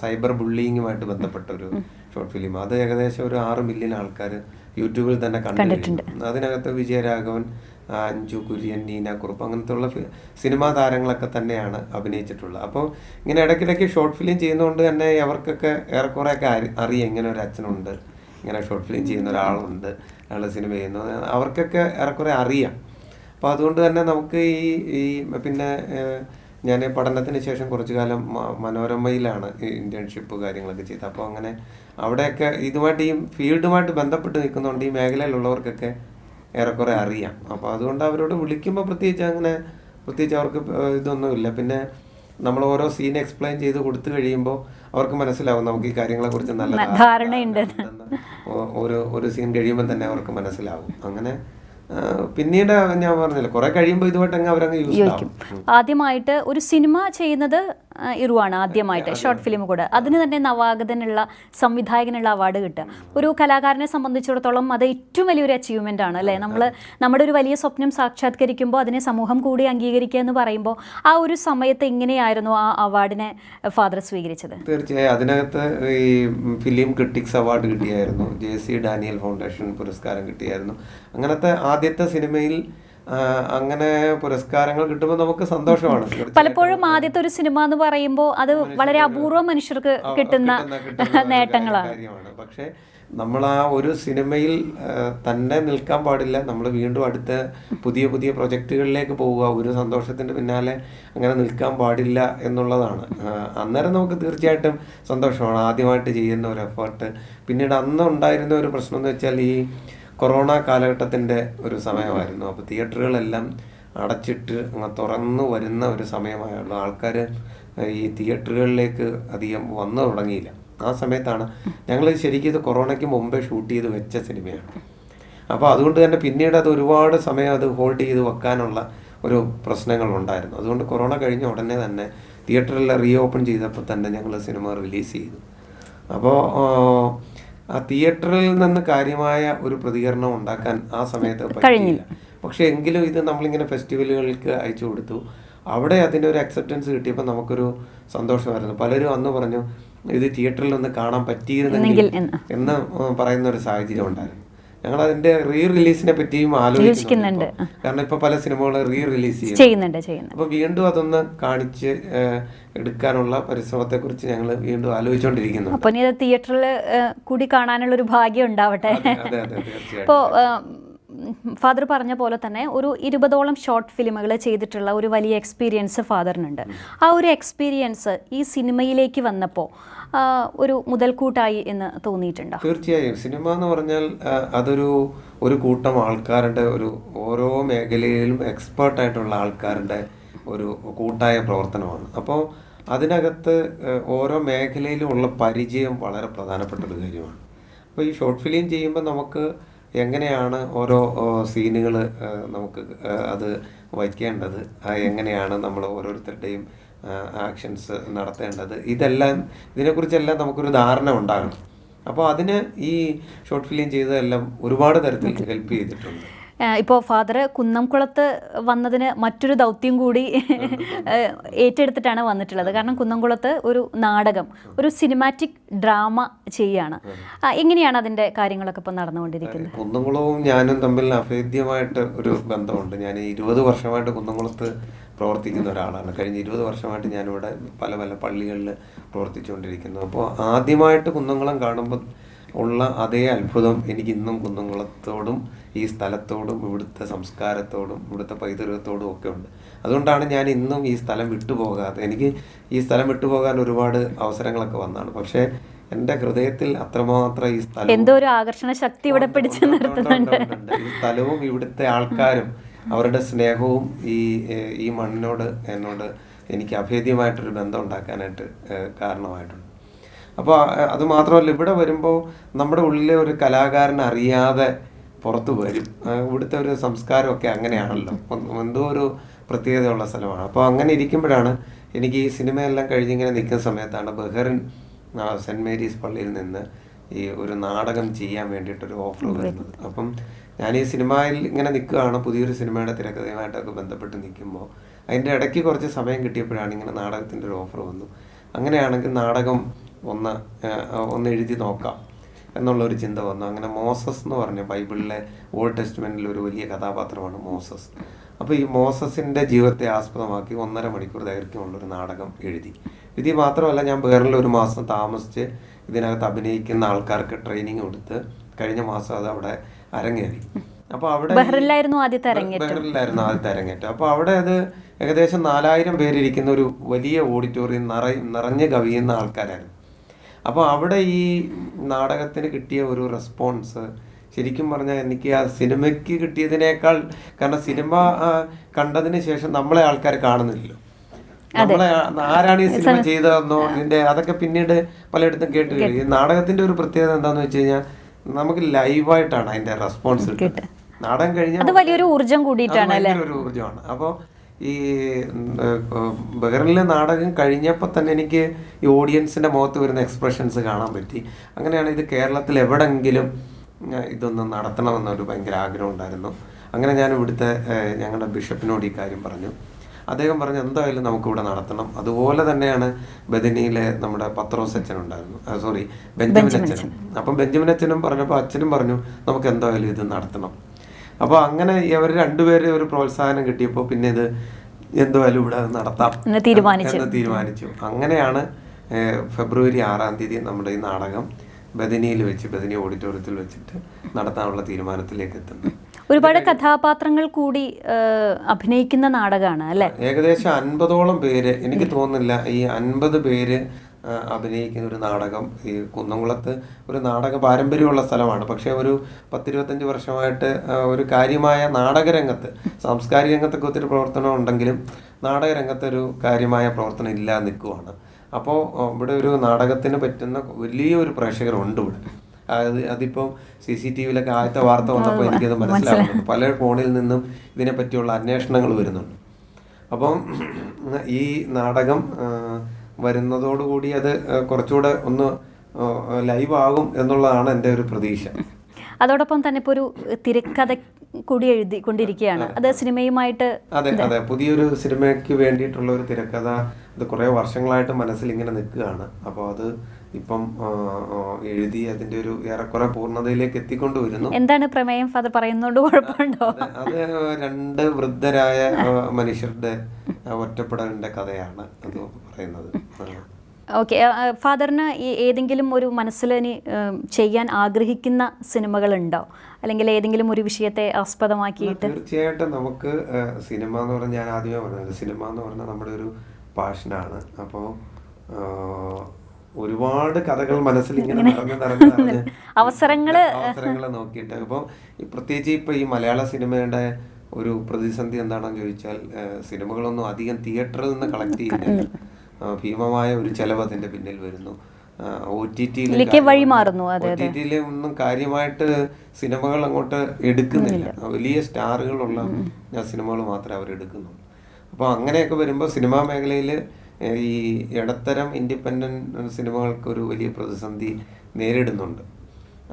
B: സൈബർ ബുള്ളിങ്ങുമായിട്ട് ബന്ധപ്പെട്ട ഒരു ഷോർട്ട് ഫിലിം അത് ഏകദേശം ഒരു ആറ് മില്യൺ ആൾക്കാർ യൂട്യൂബിൽ തന്നെ കണ്ടിട്ടുണ്ട്. അതിനകത്ത് വിജയരാഘവൻ അഞ്ജു കുര്യൻ നീന കുറുപ്പ് അങ്ങനത്തെ ഉള്ള സിനിമാ താരങ്ങളൊക്കെ തന്നെയാണ് അഭിനയിച്ചിട്ടുള്ളത്. അപ്പോൾ ഇങ്ങനെ ഇടയ്ക്കിടയ്ക്ക് ഷോർട്ട് ഫിലിം ചെയ്യുന്നതുകൊണ്ട് തന്നെ അവർക്കൊക്കെ ഏറെക്കുറെയൊക്കെ അറി- അറിയാം. ഇങ്ങനെ ഒരു അച്ഛനുണ്ട് ഇങ്ങനെ ഷോർട്ട് ഫിലിം ചെയ്യുന്ന ഒരാളുണ്ട് അയാൾ സിനിമ ചെയ്യുന്നു അവർക്കൊക്കെ ഏറെക്കുറെ അറിയാം. അപ്പോൾ അതുകൊണ്ട് തന്നെ നമുക്ക് ഈ ഈ പിന്നെ ഞാൻ പഠനത്തിന് ശേഷം കുറച്ചു കാലം മനോരമയിലാണ് ഇന്റേൺഷിപ്പ് കാര്യങ്ങളൊക്കെ ചെയ്തത്. അപ്പോൾ അങ്ങനെ അവിടെയൊക്കെ ഇതുമായിട്ട് ഈ ഫീൽഡുമായിട്ട് ബന്ധപ്പെട്ട് നിൽക്കുന്നതുകൊണ്ട് ഈ മേഖലയിലുള്ളവർക്കൊക്കെ ഏറെക്കുറെ അറിയാം. അപ്പോൾ അതുകൊണ്ട് അവരോട് വിളിക്കുമ്പോൾ പ്രത്യേകിച്ച് അങ്ങനെ പ്രത്യേകിച്ച് അവർക്ക് ഇതൊന്നുമില്ല. പിന്നെ നമ്മൾ ഓരോ സീൻ എക്സ്പ്ലെയിൻ ചെയ്ത് കൊടുത്തു കഴിയുമ്പോൾ അവർക്ക് മനസ്സിലാവും നമുക്ക് ഈ കാര്യങ്ങളെക്കുറിച്ച് നല്ല ധാരണ-
A: ധാരണയുണ്ട്.
B: ഓരോ ഒരു ഒരു സീൻ കഴിയുമ്പോൾ തന്നെ അവർക്ക് മനസ്സിലാവും. അങ്ങനെ പിന്നീട് ഞാൻ പറഞ്ഞില്ല കുറെ കഴിയുമ്പോൾ ഇതുമായിട്ട് അങ്ങ് അവരങ്ങ് യൂസ്
A: ചെയ്യും ആദ്യമായിട്ട് ഒരു സിനിമ ചെയ്യുന്നത് ഇറുവാണ് ആദ്യമായിട്ട് ഷോർട്ട് ഫിലിം കൂടെ. അതിന് തന്നെ നവാഗതനുള്ള സംവിധായകനുള്ള അവാർഡ് കിട്ടുക ഒരു കലാകാരനെ സംബന്ധിച്ചിടത്തോളം അത് ഏറ്റവും വലിയൊരു അച്ചീവ്മെന്റ് ആണ് അല്ലേ? നമ്മൾ നമ്മുടെ ഒരു വലിയ സ്വപ്നം സാക്ഷാത്കരിക്കുമ്പോൾ അതിനെ സമൂഹം കൂടി അംഗീകരിക്കുക എന്ന് പറയുമ്പോൾ ആ ഒരു സമയത്ത് എങ്ങനെയായിരുന്നു ആ അവാർഡിനെ ഫാദർ സ്വീകരിച്ചത്?
B: തീർച്ചയായും. അതിനകത്ത് ഈ ഫിലിം ക്രിട്ടിക്സ് അവാർഡ് കിട്ടിയായിരുന്നു. ജെ സി ഡാനിയൽ ഫൗണ്ടേഷൻ പുരസ്കാരം കിട്ടിയായിരുന്നു. അങ്ങനത്തെ ആദ്യത്തെ സിനിമയിൽ അങ്ങനെ പുരസ്കാരങ്ങൾ കിട്ടുമ്പോൾ നമുക്ക് സന്തോഷമാണ്.
A: പലപ്പോഴും ആദ്യത്തെ ഒരു സിനിമ എന്ന് പറയുമ്പോൾ അത് വളരെ അപൂർവ മനുഷ്യർക്ക് കിട്ടുന്ന നേട്ടങ്ങളാണ്.
B: പക്ഷേ നമ്മൾ ആ ഒരു സിനിമയിൽ തന്നെ നിൽക്കാൻ പാടില്ല. നമ്മൾ വീണ്ടും അടുത്ത പുതിയ പുതിയ പ്രൊജക്റ്റുകളിലേക്ക് പോവുക ഒരു സന്തോഷത്തിന്റെ പിന്നാലെ അങ്ങനെ നിൽക്കാൻ പാടില്ല എന്നുള്ളതാണ്. അന്നേരം നമുക്ക് തീർച്ചയായിട്ടും സന്തോഷമാണ്. ആദ്യമായിട്ട് ചെയ്യുന്ന ഒരു എഫേർട്ട് പിന്നീട് അന്ന് ഉണ്ടായിരുന്ന ഒരു പ്രശ്നം എന്ന് വെച്ചാൽ ഈ കൊറോണ കാലഘട്ടത്തിന്റെ ഒരു സമയമായിരുന്നു. അപ്പോൾ തിയേറ്ററുകളെല്ലാം അടച്ചിട്ട് തുറന്നു വരുന്ന ഒരു സമയമായുള്ളൂ ആൾക്കാർ ഈ തിയേറ്ററുകളിലേക്ക് അധികം വന്നു തുടങ്ങിയില്ല. ആ സമയത്താണ് ഞങ്ങൾ ശരിക്കും ഇത് കൊറോണയ്ക്ക് മുമ്പേ ഷൂട്ട് ചെയ്ത് വെച്ച സിനിമയാണ്. അപ്പോൾ അതുകൊണ്ട് തന്നെ പിന്നീട് അത് ഒരുപാട് സമയം അത് ഹോൾഡ് ചെയ്ത് വെക്കാനുള്ള ഒരു പ്രശ്നങ്ങൾ ഉണ്ടായിരുന്നു അതുകൊണ്ട് കൊറോണ കഴിഞ്ഞ ഉടനെ തന്നെ തിയേറ്ററിൽ റീ ഓപ്പൺ ചെയ്തപ്പോൾ തന്നെ ഞങ്ങൾ സിനിമ റിലീസ് ചെയ്തു. അപ്പോൾ ആ തിയേറ്ററിൽ നിന്ന് കാര്യമായ ഒരു പ്രതികരണം ഉണ്ടാക്കാൻ ആ സമയത്ത് കഴിഞ്ഞില്ല. പക്ഷെ എങ്കിലും ഇത് നമ്മളിങ്ങനെ ഫെസ്റ്റിവലുകൾക്ക് അയച്ചു കൊടുത്തു. അവിടെ അതിന്റെ ഒരു അക്സെപ്റ്റൻസ് കിട്ടിയപ്പോൾ നമുക്കൊരു സന്തോഷമായിരുന്നു. പലരും അന്ന് പറഞ്ഞു ഇത് തിയേറ്ററിൽ ഒന്ന് കാണാൻ പറ്റിയിരുന്നെങ്കിൽ
A: എന്ന്.
B: എന്ന് പറയുന്ന ഒരു സാഹചര്യം ഉണ്ടായിരുന്നു. ഞങ്ങൾ അതിന്റെ റീ റിലീസിനെ പറ്റിയും ആലോചിക്കുന്നുണ്ട് കാരണം ഇപ്പൊ പല സിനിമകൾ റീ റിലീസ്
A: ചെയ്യുന്നുണ്ട്
B: അപ്പൊ വീണ്ടും അതൊന്ന് കാണിച്ച് എടുക്കാനുള്ള പരിശ്രമത്തെ കുറിച്ച് ഞങ്ങൾ വീണ്ടും ആലോചിച്ചുകൊണ്ടിരിക്കുന്നുണ്ട്
A: അപ്പൊ ഇനി തിയേറ്ററിൽ കൂടി കാണാനുള്ള ഒരു ഭാഗ്യം ഉണ്ടാവട്ടെ.
B: തീർച്ചയായിട്ടും.
A: ഫാദർ പറഞ്ഞ പോലെ തന്നെ ഒരു ഇരുപതോളം ഷോർട്ട് ഫിലിമുകൾ ചെയ്തിട്ടുള്ള ഒരു വലിയ എക്സ്പീരിയൻസ് ഫാദറിനുണ്ട്. ആ ഒരു എക്സ്പീരിയൻസ് ഈ സിനിമയിലേക്ക് വന്നപ്പോൾ ഒരു മുതൽക്കൂട്ടായി എന്ന് തോന്നിയിട്ടുണ്ടോ?
B: തീർച്ചയായും. സിനിമ എന്ന് പറഞ്ഞാൽ അതൊരു ഒരു കൂട്ടം ആൾക്കാരുടെ ഒരു ഓരോ മേഖലയിലും എക്സ്പേർട്ട് ആയിട്ടുള്ള ആൾക്കാരുടെ ഒരു കൂട്ടായ പ്രവർത്തനമാണ്. അപ്പോൾ അതിനകത്ത് ഓരോ മേഖലയിലും ഉള്ള പരിചയം വളരെ പ്രധാനപ്പെട്ട ഒരു കാര്യമാണ്. അപ്പോൾ ഈ ഷോർട്ട് ഫിലിം ചെയ്യുമ്പോൾ നമുക്ക് എങ്ങനെയാണ് ഓരോ സീനുകൾ നമുക്ക് അത് വയ്ക്കേണ്ടത്? എങ്ങനെയാണ് നമ്മൾ ഓരോരുത്തരുടെയും ആക്ഷൻസ് നടത്തേണ്ടത്. ഇതെല്ലാം ഇതിനെക്കുറിച്ചെല്ലാം നമുക്കൊരു ധാരണ ഉണ്ടാകണം. അപ്പോൾ അതിന് ഈ ഷോർട്ട് ഫിലിം ചെയ്തതെല്ലാം ഒരുപാട് തരത്തിൽ ഹെൽപ്പ് ചെയ്തിട്ടുണ്ട്.
A: ഇപ്പോൾ ഫാദർ കുന്നംകുളത്ത് വന്നതിന് മറ്റൊരു ദൗത്യം കൂടി ഏറ്റെടുത്തിട്ടാണ് വന്നിട്ടുള്ളത്. കാരണം കുന്നംകുളത്ത് ഒരു നാടകം ഒരു സിനിമാറ്റിക് ഡ്രാമ ചെയ്യാണ്. എങ്ങനെയാണ് അതിന്റെ കാര്യങ്ങളൊക്കെ ഇപ്പോൾ നടന്നുകൊണ്ടിരിക്കുന്നത്?
B: കുന്നംകുളവും ഞാനും തമ്മിൽ അഭേദ്യമായിട്ട് ഒരു ബന്ധമുണ്ട്. ഞാൻ ഇരുപത് വർഷമായിട്ട് കുന്നംകുളത്ത് പ്രവർത്തിക്കുന്ന ഒരാളാണ്. കഴിഞ്ഞ ഇരുപത് വർഷമായിട്ട് ഞാനിവിടെ പല പല പള്ളികളിൽ പ്രവർത്തിച്ചുകൊണ്ടിരിക്കുന്നു. അപ്പോൾ ആദ്യമായിട്ട് കുന്നംകുളം കാണുമ്പോൾ ഉള്ള അതേ അത്ഭുതം എനിക്ക് ഇന്നും കുന്നംകുളത്തോടും ഈ സ്ഥലത്തോടും ഇവിടുത്തെ സംസ്കാരത്തോടും ഇവിടുത്തെ പൈതൃകത്തോടും ഒക്കെ ഉണ്ട്. അതുകൊണ്ടാണ് ഞാൻ ഇന്നും ഈ സ്ഥലം വിട്ടുപോകാതെ എനിക്ക് ഈ സ്ഥലം വിട്ടുപോകാൻ ഒരുപാട് അവസരങ്ങളൊക്കെ വന്നതാണ് പക്ഷേ എന്റെ ഹൃദയത്തിൽ അത്രമാത്രം ഈ സ്ഥലം
A: എന്തോ ഒരു ആകർഷണ ശക്തി ഇവിടെ പിടിച്ചു നിർത്തുന്നുണ്ട്.
B: ഈ സ്ഥലവും ഇവിടുത്തെ ആൾക്കാരും അവരുടെ സ്നേഹവും ഈ ഈ മണ്ണിനോട് എന്നോട് എനിക്ക് അഭേദ്യമായിട്ടൊരു ബന്ധം ഉണ്ടാക്കാനായിട്ട് കാരണമായിട്ടുണ്ട്. അപ്പോൾ അത് മാത്രമല്ല ഇവിടെ വരുമ്പോൾ നമ്മുടെ ഉള്ളിലെ ഒരു കലാകാരൻ അറിയാതെ പുറത്തു വരും. ഇവിടുത്തെ ഒരു സംസ്കാരമൊക്കെ അങ്ങനെയാണല്ലോ. എന്തോ ഒരു പ്രത്യേകതയുള്ള സ്ഥലമാണ്. അപ്പോൾ അങ്ങനെ ഇരിക്കുമ്പോഴാണ് എനിക്ക് ഈ സിനിമയെല്ലാം കഴിഞ്ഞിങ്ങനെ നിൽക്കുന്ന സമയത്താണ് ബഹറിൻ സെന്റ് സെന്റ് മേരീസ് പള്ളിയിൽ നിന്ന് ഈ ഒരു നാടകം ചെയ്യാൻ വേണ്ടിയിട്ടൊരു ഓഫർ വരുന്നത്. അപ്പം ഞാൻ ഈ സിനിമയിൽ ഇങ്ങനെ നിൽക്കുകയാണ്. പുതിയൊരു സിനിമയുടെ തിരക്കഥയുമായിട്ടൊക്കെ ബന്ധപ്പെട്ട് നിൽക്കുമ്പോൾ അതിന്റെ ഇടയ്ക്ക് കുറച്ച് സമയം കിട്ടിയപ്പോഴാണ് ഇങ്ങനെ നാടകത്തിന്റെ ഒരു ഓഫർ വന്നു. അങ്ങനെയാണെങ്കിൽ നാടകം ഒന്ന് ഒന്ന് എഴുതി നോക്കാം എന്നുള്ളൊരു ചിന്ത വന്നു. അങ്ങനെ മോസസ് എന്ന് പറഞ്ഞ ബൈബിളിലെ ഓൾഡ് ടെസ്റ്റ്മെന്റിൽ ഒരു വലിയ കഥാപാത്രമാണ് മോസസ്. അപ്പോൾ ഈ മോസസിന്റെ ജീവിതത്തെ ആസ്പദമാക്കി ഒന്നര മണിക്കൂർ ദൈർഘ്യമുള്ളൊരു നാടകം എഴുതി. ഇത് മാത്രമല്ല ഞാൻ വേറെ ഒരു മാസം താമസിച്ച് ഇതിനകത്ത് അഭിനയിക്കുന്ന ആൾക്കാർക്ക് ട്രെയിനിങ് കൊടുത്ത് കഴിഞ്ഞ മാസം അത് അവിടെ അരങ്ങേറി. അപ്പോൾ അവിടെ
A: ബഹ്റിലായിരുന്നു ആദ്യത്തെ
B: ആദ്യത്തെ അരങ്ങേറ്റം. അപ്പോൾ അവിടെ അത് ഏകദേശം നാലായിരം പേരിരിക്കുന്ന ഒരു വലിയ ഓഡിറ്റോറിയം നിറ നിറഞ്ഞ് കവിയുന്ന ആൾക്കാരായിരുന്നു. അപ്പോൾ അവിടെ ഈ നാടകത്തിന് കിട്ടിയ ഒരു റെസ്പോൺസ് ശരിക്കും പറഞ്ഞാൽ എനിക്ക് ആ സിനിമയ്ക്ക് കിട്ടിയതിനേക്കാൾ കാരണം സിനിമ കണ്ടതിന് ശേഷം നമ്മളെ ആൾക്കാർ കാണുന്നില്ലല്ലോ. നമ്മളെ ആരാണ് ഈ സിനിമ ചെയ്തതെന്നോ ഇതിന്റെ അതൊക്കെ പിന്നീട് പലയിടത്തും കേട്ട് ഈ നാടകത്തിന്റെ ഒരു പ്രത്യേകത എന്താന്ന് വെച്ച് കഴിഞ്ഞാൽ നമുക്ക് ലൈവായിട്ടാണ് അതിന്റെ റെസ്പോൺസ് നാടകം കഴിഞ്ഞാൽ
A: അത് വലിയൊരു ഊർജം കൂടിയിട്ടാണ്
B: ഒരു ഊർജമാണ്. അപ്പോൾ ഈ ബഹറിലെ നാടകം കഴിഞ്ഞപ്പോൾ തന്നെ എനിക്ക് ഈ ഓഡിയൻസിന്റെ മുഖത്ത് വരുന്ന എക്സ്പ്രഷൻസ് കാണാൻ പറ്റി. അങ്ങനെയാണ് ഇത് കേരളത്തിൽ എവിടെങ്കിലും ഇതൊന്ന് നടത്തണമെന്നൊരു ഭയങ്കര ആഗ്രഹം ഉണ്ടായിരുന്നു. അങ്ങനെ ഞാൻ ഇവിടുത്തെ ഞങ്ങളുടെ ബിഷപ്പിനോട് ഈ കാര്യം പറഞ്ഞു. അദ്ദേഹം പറഞ്ഞു എന്തായാലും നമുക്കിവിടെ നടത്തണം. അതുപോലെ തന്നെയാണ് ബദനിയിലെ നമ്മുടെ പത്രോസ് അച്ഛൻ ഉണ്ടായിരുന്നു. സോറി ബെഞ്ചമിൻ അച്ഛനും. അപ്പം ബെഞ്ചമിൻ അച്ഛനും പറഞ്ഞപ്പോൾ അച്ഛനും പറഞ്ഞു നമുക്ക് എന്തായാലും ഇത് നടത്തണം. അപ്പോൾ അങ്ങനെ ഇവർ രണ്ടുപേരെ ഒരു പ്രോത്സാഹനം കിട്ടിയപ്പോൾ പിന്നെ ഇത് എന്തായാലും ഇവിടെ നടത്താം
A: എന്ന് തീരുമാനിച്ചു.
B: അങ്ങനെയാണ് ഫെബ്രുവരി ആറാം തീയതി നമ്മുടെ ഈ നാടകം ബദനിയിൽ വെച്ച് ബദനി ഓഡിറ്റോറിയത്തിൽ വെച്ചിട്ട് നടത്താനുള്ള തീരുമാനത്തിലേക്ക് എത്തുന്നത്.
A: ഒരുപാട് കഥാപാത്രങ്ങൾ കൂടി അഭിനയിക്കുന്ന നാടകമാണ് അല്ലെ?
B: ഏകദേശം അൻപതോളം പേര് എനിക്ക് തോന്നുന്നില്ല ഈ അൻപത് പേര് അഭിനയിക്കുന്ന ഒരു നാടകം. ഈ കുന്നംകുളത്ത് ഒരു നാടക പാരമ്പര്യമുള്ള സ്ഥലമാണ്. പക്ഷേ ഒരു പത്തിരുപത്തഞ്ച് വർഷമായിട്ട് ഒരു കാര്യമായ നാടകരംഗത്ത് സാംസ്കാരിക രംഗത്തൊക്കെ ഒത്തിരി പ്രവർത്തനം ഉണ്ടെങ്കിലും നാടകരംഗത്ത് ഒരു കാര്യമായ പ്രവർത്തനം ഇല്ലാതെ നിൽക്കുവാണ്. അപ്പോൾ ഇവിടെ ഒരു നാടകത്തിന് പറ്റുന്ന വലിയൊരു പ്രേക്ഷകരുണ്ട് ഇവിടെ. അത് അതിപ്പം സി സി ടി വിയിലൊക്കെ ആദ്യത്തെ വാർത്ത വന്നപ്പോൾ എനിക്കത് മനസ്സിലാവുന്നുണ്ട് പല കോണിൽ നിന്നും ഇതിനെപ്പറ്റിയുള്ള അന്വേഷണങ്ങൾ വരുന്നുണ്ട്. അപ്പം ഈ നാടകം വരുന്നതോടുകൂടി അത് കുറച്ചുകൂടെ ഒന്ന് ലൈവ് ആകും എന്നുള്ളതാണ് എന്റെ ഒരു പ്രതീക്ഷ.
A: അതോടൊപ്പം തന്നെ ഇപ്പോൾ ഒരു തിരക്കഥ കൂടി എഴുതി കൊണ്ടിരിക്കുകയാണ്. അത്. സിനിമയുമായിട്ട്
B: അതെ അതെ. പുതിയൊരു സിനിമയ്ക്ക് വേണ്ടിയിട്ടുള്ള ഒരു തിരക്കഥ അത് കുറേ വർഷങ്ങളായിട്ട് മനസ്സിൽ ഇങ്ങനെ നിൽക്കുകയാണ്. അപ്പോൾ അത് ഇപ്പം എഴുതി അതിന്റെ ഒരു ഏറെക്കുറെ പൂർണതയിലേക്ക് എത്തിക്കൊണ്ടുവരുന്നു.
A: എന്താണ് പ്രമേയം? ഫാദർ പറയുന്നോണ്ട് കുഴപ്പമുണ്ടോ?
B: അത് രണ്ട് വൃദ്ധരായ മനുഷ്യരുടെ ഒറ്റപ്പെടലിന്റെ കഥയാണ് അത് പറയുന്നത്.
A: ഓക്കെ ഫാദറിന് ഈ ഏതെങ്കിലും ഒരു മനസ്സിൽ ഇനി ചെയ്യാൻ ആഗ്രഹിക്കുന്ന സിനിമകളുണ്ടോ? അല്ലെങ്കിൽ ഏതെങ്കിലും ഒരു വിഷയത്തെ ആസ്പദമാക്കിയിട്ട്?
B: തീർച്ചയായിട്ടും നമുക്ക് സിനിമ എന്ന് പറഞ്ഞാൽ ഞാൻ ആദ്യമേ പറഞ്ഞത് സിനിമ എന്ന് പറഞ്ഞാൽ നമ്മുടെ ഒരു പാഷനാണ്. അപ്പോൾ ഒരുപാട് കഥകൾ മനസ്സിൽ ഇങ്ങനെ നടന്ന് നടന്ന് നടന്ന്
A: അവസരങ്ങൾ
B: അവസരങ്ങൾ നോക്കിയിട്ട്. അപ്പോൾ ഈ പ്രത്യേകിച്ച് ഇപ്പൊ ഈ മലയാള സിനിമയുടെ ഒരു പ്രതിസന്ധി എന്താണെന്ന് ചോദിച്ചാൽ സിനിമകളൊന്നും അധികം തിയേറ്ററിൽ നിന്ന് കളക്ട് ചെയ്യുന്നില്ല. ഭീമമായ ഒരു ചെലവ് അതിന്റെ പിന്നിൽ വരുന്നു. ഒ ടി ഒന്നും കാര്യമായിട്ട് സിനിമകൾ അങ്ങോട്ട് എടുക്കുന്നില്ല. വലിയ സ്റ്റാറുകളുള്ള സിനിമകൾ മാത്രമേ അവർ എടുക്കുന്നുള്ളൂ അപ്പോൾ അങ്ങനെയൊക്കെ വരുമ്പോൾ സിനിമാ മേഖലയിൽ ഏഹ്, ഈ ഇടത്തരം ഇൻഡിപെൻഡന്റ് സിനിമകൾക്ക് ഒരു വലിയ പ്രതിസന്ധി നേരിടുന്നുണ്ട്.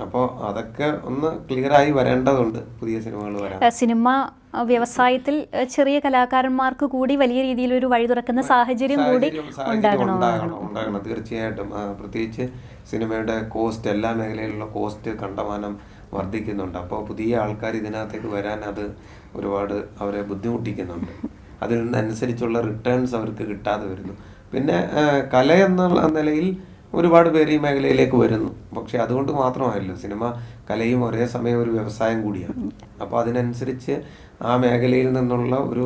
B: അപ്പോൾ അതൊക്കെ ഒന്ന് ക്ലിയറായി വരേണ്ടതുണ്ട് പുതിയ സിനിമകൾ വരാൻ.
A: സിനിമ വ്യവസായത്തിൽ ചെറിയ കലാകാരന്മാർക്ക് കൂടി വലിയ രീതിയിൽ ഒരു വഴി തുറക്കുന്ന സാഹചര്യം കൂടി ഉണ്ടാകണം.
B: ഉണ്ടാകണം തീർച്ചയായിട്ടും പ്രത്യേകിച്ച് സിനിമയുടെ കോസ്റ്റ് എല്ലാ മേഖലയിലുള്ള കോസ്റ്റ് കണ്ടമാനം വർദ്ധിക്കുന്നുണ്ട്. അപ്പോൾ പുതിയ ആൾക്കാർ ഇതിനകത്തേക്ക് വരാൻ അത് ഒരുപാട് അവരെ ബുദ്ധിമുട്ടിക്കുന്നുണ്ട്. അതിൽ നിന്നനുസരിച്ചുള്ള റിട്ടേൺസ് അവർക്ക് കിട്ടാതെ വരുന്നു. പിന്നെ കല എന്നുള്ള നിലയിൽ ഒരുപാട് പേര് ഈ മേഖലയിലേക്ക് വരുന്നു. പക്ഷെ അതുകൊണ്ട് മാത്രമായല്ലോ സിനിമ കലയും ഒരേ സമയം ഒരു വ്യവസായം കൂടിയാണ്. അപ്പോൾ അതിനനുസരിച്ച് ആ മേഖലയിൽ നിന്നുള്ള ഒരു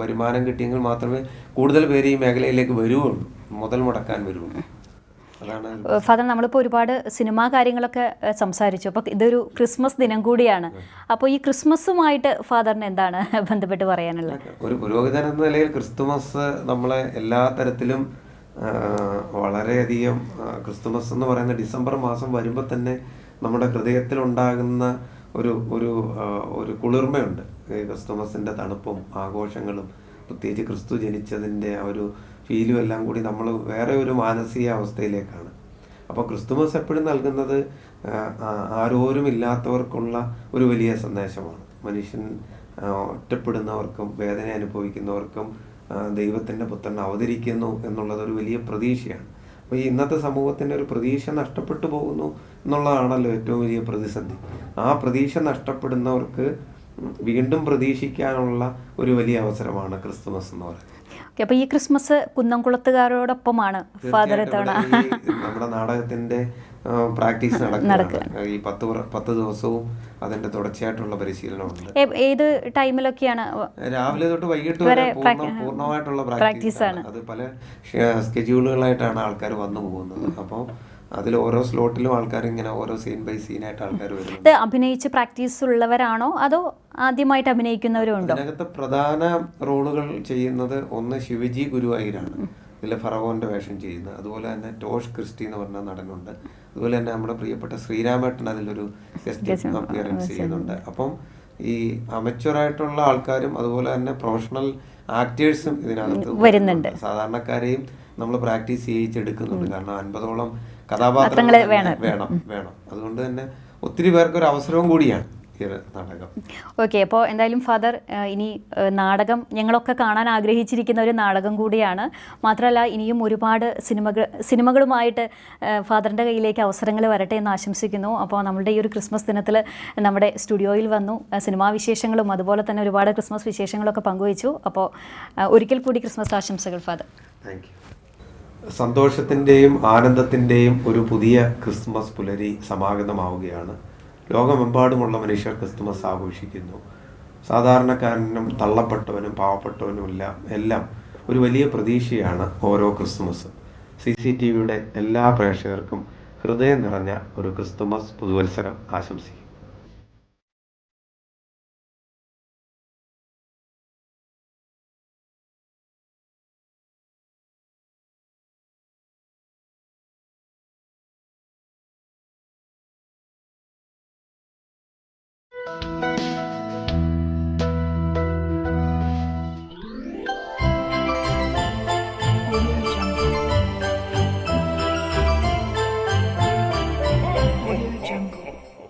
B: വരുമാനം കിട്ടിയെങ്കിൽ മാത്രമേ കൂടുതൽ പേര് ഈ മേഖലയിലേക്ക് വരുവുള്ളൂ മുതൽ മുടക്കാൻ
A: ഏഹ് ഫാദർ നമ്മളിപ്പോൾ ഒരുപാട് സിനിമാ കാര്യങ്ങളൊക്കെ സംസാരിച്ചു. അപ്പോൾ ഇതൊരു ക്രിസ്മസ് ദിനം കൂടിയാണ്. അപ്പോൾ ഈ ക്രിസ്മസുമായിട്ട് ഫാദറിന് എന്താണ് ബന്ധപ്പെട്ട് പറയാനുള്ളത്?
B: ഒരു പുരോഹിതൻ എന്ന നിലയിൽ ക്രിസ്തുമസ് നമ്മളെ എല്ലാ തരത്തിലും വളരെയധികം ക്രിസ്തുമസ് എന്ന് പറയുന്ന ഡിസംബർ മാസം വരുമ്പോൾ തന്നെ നമ്മുടെ ഹൃദയത്തിൽ ഉണ്ടാകുന്ന ഒരു ഒരു ഒരു കുളിർമയുണ്ട്. ക്രിസ്തുമസിന്റെ തണുപ്പും ആഘോഷങ്ങളും പ്രത്യേകിച്ച് ക്രിസ്തു ജനിച്ചതിന്റെ ആ ഒരു ഫീലും എല്ലാം കൂടി നമ്മൾ വേറെ ഒരു മാനസിക അവസ്ഥയിലേക്കാണ്. അപ്പോൾ ക്രിസ്തുമസ് എപ്പോഴും നൽകുന്നത് ആരോരും ഇല്ലാത്തവർക്കുള്ള ഒരു വലിയ സന്ദേശമാണ്. മനുഷ്യൻ ഒറ്റപ്പെടുന്നവർക്കും വേദന അനുഭവിക്കുന്നവർക്കും ദൈവത്തിന്റെ പുത്രൻ അവതരിക്കുന്നു എന്നുള്ളത് ഒരു വലിയ പ്രതീക്ഷയാണ്. അപ്പോൾ ഈ ഇന്നത്തെ സമൂഹത്തിന്റെ ഒരു പ്രതീക്ഷ നഷ്ടപ്പെട്ടു പോകുന്നു എന്നുള്ളതാണല്ലോ ഏറ്റവും വലിയ പ്രതിസന്ധി. ആ പ്രതീക്ഷ നഷ്ടപ്പെടുന്നവർക്ക് വീണ്ടും പ്രതീക്ഷിക്കാനുള്ള ഒരു വലിയ അവസരമാണ് ക്രിസ്തുമസ് എന്ന് പറയുന്നത്.
A: ഓക്കെ അപ്പോൾ ഈ ക്രിസ്മസ് കുന്നംകുളത്തുകാരോടൊപ്പമാണ് ഫാദർ ഇത്തവണ
B: നമ്മുടെ നാടകത്തിന്റെ പ്രാക്ടീസ് നടക്കുകയാണ്. ഈ പത്ത് പത്ത് ദിവസവും അതിന്റെ തുടർച്ചയായിട്ടുള്ള പരിശീലനമുണ്ട്.
A: ഏത് ടൈമിലൊക്കെയാണ്
B: രാവിലെ തൊട്ട് വൈകിട്ട്
A: വരെ
B: പൂർണമായിട്ടുള്ള പ്രാക്ടീസ് ആണ് അത് പല സ്കെഡ്യൂളുകളായിട്ടാണ് ആൾക്കാർ വന്നു പോകുന്നത്. അപ്പോൾ അതിൽ ഓരോ സ്ലോട്ടിലും ആൾക്കാർ ഇങ്ങനെ ഓരോ സീൻ ബൈ സീൻ ആയിട്ട് ആൾക്കാർ വരുന്നുണ്ട്.
A: ഇത് അഭിനയിച്ച് പ്രാക്ടീസ് ഉള്ളവരാണോ? അതോ ആദ്യമായിട്ട് അഭിനയിക്കുന്നവരും ഉണ്ടോ?
B: അതിനകത്ത് പ്രധാന റോളുകൾ ചെയ്യുന്നത് ഒന്ന് ശിവജി ഗുരുവായൂരാണ്. ഇതിലെ ഫറവോന്റെ വേഷം ചെയ്യുന്നത്. അതുപോലെ തന്നെ ടോഷ് ക്രിസ്റ്റി എന്ന് പറഞ്ഞ നടനുണ്ട്. അതുപോലെ തന്നെ നമ്മുടെ പ്രിയപ്പെട്ട ശ്രീരാമേട്ടൻ അതിലൊരു ഗസ്റ്റ് അപ്പിയറൻസ് ചെയ്യുന്നുണ്ട്. അപ്പം ഈ ആയിട്ടുള്ള ആൾക്കാരും അതുപോലെ തന്നെ പ്രൊഫഷണൽ ആക്ടേഴ്സും ഇതിനകത്ത്
A: വരുന്നുണ്ട്.
B: സാധാരണക്കാരെയും നമ്മൾ പ്രാക്ടീസ് ചെയ്യിച്ചെടുക്കുന്നുണ്ട്. കാരണം അൻപതോളം കഥാപാത്രങ്ങൾ വേണം. വേണം വേണം അതുകൊണ്ട് തന്നെ ഒത്തിരി പേർക്ക് ഒരു അവസരവും കൂടിയാണ് നാടകം.
A: ഓക്കെ അപ്പോൾ എന്തായാലും ഫാദർ ഇനി നാടകം ഞങ്ങളൊക്കെ കാണാൻ ആഗ്രഹിച്ചിരിക്കുന്ന ഒരു നാടകം കൂടിയാണ്. മാത്രമല്ല ഇനിയും ഒരുപാട് സിനിമകൾ സിനിമകളുമായിട്ട് ഫാദറിന്റെ കയ്യിലേക്ക് അവസരങ്ങൾ വരട്ടെ എന്ന് ആശംസിക്കുന്നു. അപ്പോൾ നമ്മളുടെ ഈ ഒരു ക്രിസ്മസ് ദിനത്തിൽ നമ്മുടെ സ്റ്റുഡിയോയിൽ വന്നു. സിനിമാ വിശേഷങ്ങളും അതുപോലെ തന്നെ ഒരുപാട് ക്രിസ്മസ് വിശേഷങ്ങളൊക്കെ പങ്കുവച്ചു. അപ്പോൾ ഒരിക്കൽ കൂടി ക്രിസ്മസ് ആശംസകൾ ഫാദർ.
B: Thank U. സന്തോഷത്തിന്റെയും ആനന്ദത്തിന്റെയും ഒരു പുതിയ ക്രിസ്മസ് പുലരി സമാഗതമാവുകയാണ്. ലോകമെമ്പാടുമുള്ള മനുഷ്യർ ക്രിസ്മസ് ആഘോഷിക്കുന്നു. സാധാരണക്കാരനും തള്ളപ്പെട്ടവനും പാവപ്പെട്ടവനും എല്ലാം എല്ലാം ഒരു വലിയ പ്രതീക്ഷയാണ് ഓരോ ക്രിസ്തുമസ് സി സി ടി വിയുടെ എല്ലാ പ്രേക്ഷകർക്കും ഹൃദയം നിറഞ്ഞ ഒരു ക്രിസ്തുമസ് പുതുവത്സരം ആശംസിക്കുന്നു.